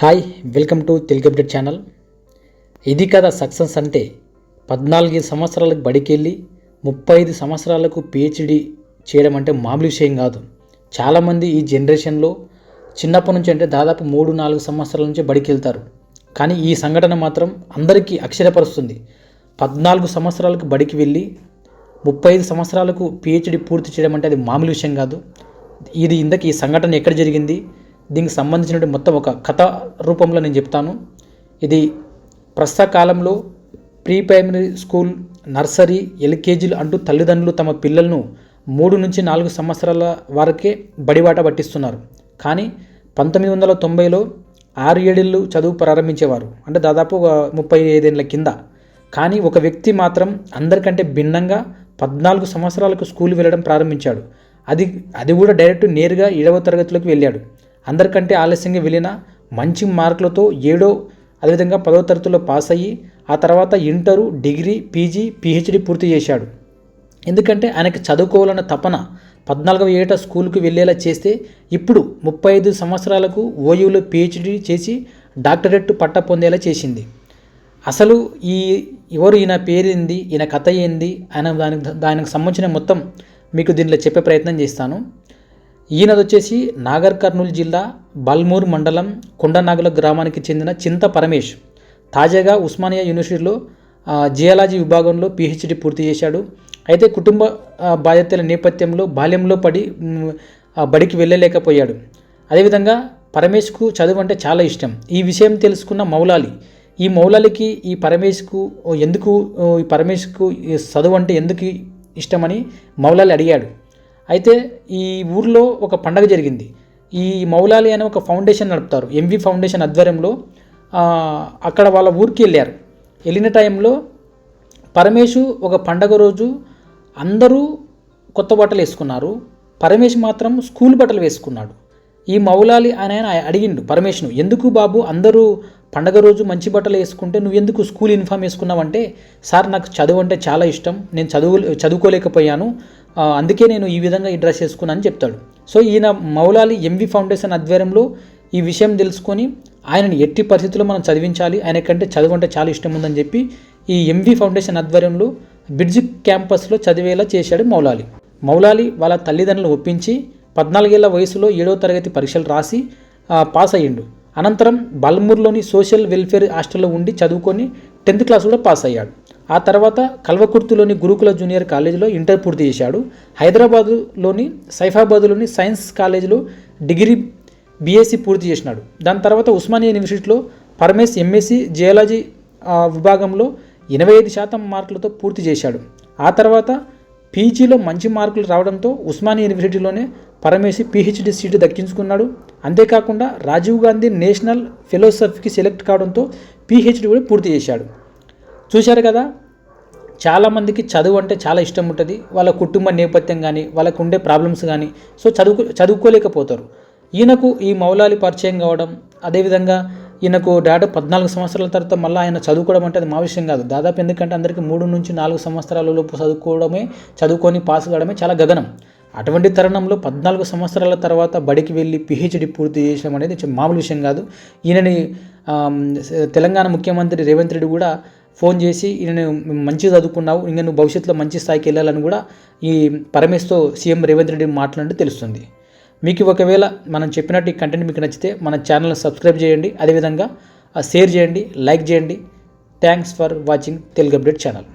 Hi welcome to Telugu update channel. ఇది కదా success అంటే పద్నాలుగు సంవత్సరాలకు బడికెళ్ళి ముప్పై ఐదు సంవత్సరాలకు పిహెచ్డి చేయడం అంటే మామూలు విషయం కాదు. చాలామంది ఈ జనరేషన్లో చిన్నప్పటి నుంచి అంటే దాదాపు మూడు నాలుగు సంవత్సరాల నుంచి బడికి వెళ్తారు కానీ ఈ సంఘటన మాత్రం అందరికీ అక్షరపరుస్తుంది పద్నాలుగు సంవత్సరాలకు బడికి వెళ్ళి ముప్పై ఐదు సంవత్సరాలకు పిహెచ్డి పూర్తి చేయడం అంటే అది మామూలు విషయం కాదు. ఇది ఇందకి ఈ సంఘటన ఎక్కడ జరిగింది? దీనికి సంబంధించినటువంటి మొత్తం ఒక కథ రూపంలో నేను చెప్తాను. ఇది ప్రస్తుత కాలంలో ప్రీ ప్రైమరీ స్కూల్ నర్సరీ ఎల్కేజీలు అంటూ తల్లిదండ్రులు తమ పిల్లలను మూడు నుంచి నాలుగు సంవత్సరాల వరకే బడిబాట పట్టిస్తున్నారు. కానీ పంతొమ్మిది వందల తొంభైలో ఆరు ఏడేళ్ళు చదువు ప్రారంభించేవారు. అంటే దాదాపు ఒక ముప్పై ఐదేళ్ళ కింద. కానీ ఒక వ్యక్తి మాత్రం అందరికంటే భిన్నంగా పద్నాలుగు సంవత్సరాలకు స్కూల్ వెళ్ళడం ప్రారంభించాడు. అది అది కూడా డైరెక్ట్ నేరుగా ఏడవ తరగతిలోకి వెళ్ళాడు. అందరికంటే ఆలస్యంగా వెళ్ళిన మంచి మార్కులతో ఏడో అదేవిధంగా పదో తరగతిలో పాస్ అయ్యి ఆ తర్వాత ఇంటరు డిగ్రీ పీజీ పిహెచ్డి పూర్తి చేశాడు. ఎందుకంటే ఆయనకి చదువుకోవాలన్న తపన పద్నాలుగవ ఏట స్కూల్కి వెళ్ళేలా చేస్తే ఇప్పుడు ముప్పై ఐదు సంవత్సరాలకు ఓయూలో పిహెచ్డి చేసి డాక్టరేట్ పట్ట పొందేలా చేసింది. అసలు ఈ ఎవరు ఈయన పేరేంది ఈయన కథ ఏంది ఆయన దానికి దానికి సంబంధించిన మొత్తం మీకు దీనిలో చెప్పే ప్రయత్నం చేస్తాను. ఈయనది వచ్చేసి నాగర్ కర్నూలు జిల్లా బల్మూర్ మండలం కొండనాగుల గ్రామానికి చెందిన చింత పరమేష్. తాజాగా ఉస్మానియా యూనివర్సిటీలో జియాలజీ విభాగంలో పిహెచ్డి పూర్తి చేశాడు. అయితే కుటుంబ బాధ్యతల నేపథ్యంలో బాల్యంలో పడి బడికి వెళ్ళలేకపోయాడు. అదేవిధంగా పరమేష్కు చదువు అంటే చాలా ఇష్టం. ఈ విషయం తెలుసుకున్న మౌలాలి ఈ మౌలాలికి ఈ పరమేష్కు ఎందుకు ఈ పరమేష్కు చదువు అంటే ఎందుకు ఇష్టమని మౌలాలి అడిగాడు. అయితే ఈ ఊర్లో ఒక పండగ జరిగింది. ఈ మౌలాలి అనే ఒక ఫౌండేషన్ నడుపుతారు. ఎంవి ఫౌండేషన్ ఆధ్వర్యంలో అక్కడ వాళ్ళ ఊరికి వెళ్ళారు. వెళ్ళిన టైంలో పరమేశు ఒక పండగ రోజు అందరూ కొత్త బట్టలు వేసుకున్నారు. పరమేశ్ మాత్రం స్కూల్ బట్టలు వేసుకున్నాడు. ఈ మౌలాలి అని ఆయన అడిగిండు పరమేశ్ను ఎందుకు బాబు అందరూ పండగ రోజు మంచి బట్టలు వేసుకుంటే నువ్వు ఎందుకు స్కూల్ యూనిఫామ్ వేసుకున్నావంటే సార్ నాకు చదువు అంటే చాలా ఇష్టం. నేను చదువు చదువుకోలేకపోయాను. అందుకే నేను ఈ విధంగా ఈ డ్రెస్ వేసుకున్నాను చెప్తాడు. సో ఈయన మౌలాలి ఎంవి ఫౌండేషన్ ఆధ్వర్యంలో ఈ విషయం తెలుసుకొని ఆయనని ఎట్టి పరిస్థితుల్లో మనం చదివించాలి ఆయనకంటే చదువు అంటే చాలా ఇష్టం ఉందని చెప్పి ఈ ఎంవి ఫౌండేషన్ ఆధ్వర్యంలో బ్రిడ్జ్ క్యాంపస్లో చదివేలా చేశాడు మౌలాలి. మౌలాలి వాళ్ళ తల్లిదండ్రులను ఒప్పించి పద్నాలుగేళ్ళ వయసులో ఏడవ తరగతి పరీక్షలు రాసి పాస్ అయ్యిండు. అనంతరం బల్మూర్లోని సోషల్ వెల్ఫేర్ హాస్టల్లో ఉండి చదువుకొని టెన్త్ క్లాస్ కూడా పాస్ అయ్యాడు. ఆ తర్వాత కల్వకుర్తిలోని గురుకుల జూనియర్ కాలేజీలో ఇంటర్ పూర్తి చేశాడు. హైదరాబాదులోని సైఫాబాద్లోని సైన్స్ కాలేజీలో డిగ్రీ బీఎస్సీ పూర్తి చేసినాడు. దాని తర్వాత ఉస్మానియా యూనివర్సిటీలో పరమేశ్ ఎంఎస్సి జియాలజీ విభాగంలో ఎనభై ఐదు శాతం మార్కులతో పూర్తి చేశాడు. ఆ తర్వాత పీజీలో మంచి మార్కులు రావడంతో ఉస్మానియా యూనివర్సిటీలోనే పరమేశ్ పిహెచ్డి సీటు దక్కించుకున్నాడు. అంతేకాకుండా రాజీవ్ గాంధీ నేషనల్ ఫెలోసఫీకి సెలెక్ట్ కావడంతో పీహెచ్డీ కూడా పూర్తి చేశాడు. చూశారు కదా? చాలామందికి చదువు అంటే చాలా ఇష్టం ఉంటుంది. వాళ్ళ కుటుంబ నేపథ్యం కానీ వాళ్ళకు ఉండే ప్రాబ్లమ్స్ కానీ సో చదువుకో చదువుకోలేకపోతారు. ఈయనకు ఈ మౌలాలి పరిచయం కావడం అదేవిధంగా ఈయనకు డేటా పద్నాలుగు సంవత్సరాల తర్వాత మళ్ళీ ఆయన చదువుకోవడం అంటే అది మా విషయం కాదు. దాదాపు ఎందుకంటే అందరికీ మూడు నుంచి నాలుగు సంవత్సరాల లోపు చదువుకోవడమే చదువుకొని పాస్ కావడమే చాలా గగనం. అటువంటి తరుణంలో పద్నాలుగు సంవత్సరాల తర్వాత బడికి వెళ్ళి పిహెచ్డి పూర్తి చేయడం అనేది మామూలు విషయం కాదు. ఈయనని తెలంగాణ ముఖ్యమంత్రి రేవంత్ రెడ్డి కూడా ఫోన్ చేసి నేను మంచిగా చదువుకున్నావు ఇంకా నువ్వు భవిష్యత్తులో మంచి స్థాయికి వెళ్ళాలని కూడా ఈ పరమేశ్తో సీఎం రేవంత్ రెడ్డి మాట్లాడి తెలుస్తుంది. మీకు ఒకవేళ మనం చెప్పినట్టు ఈ కంటెంట్ మీకు నచ్చితే మన ఛానల్ని సబ్స్క్రైబ్ చేయండి. అదేవిధంగా షేర్ చేయండి లైక్ చేయండి. Thanks for watching Telugu update channel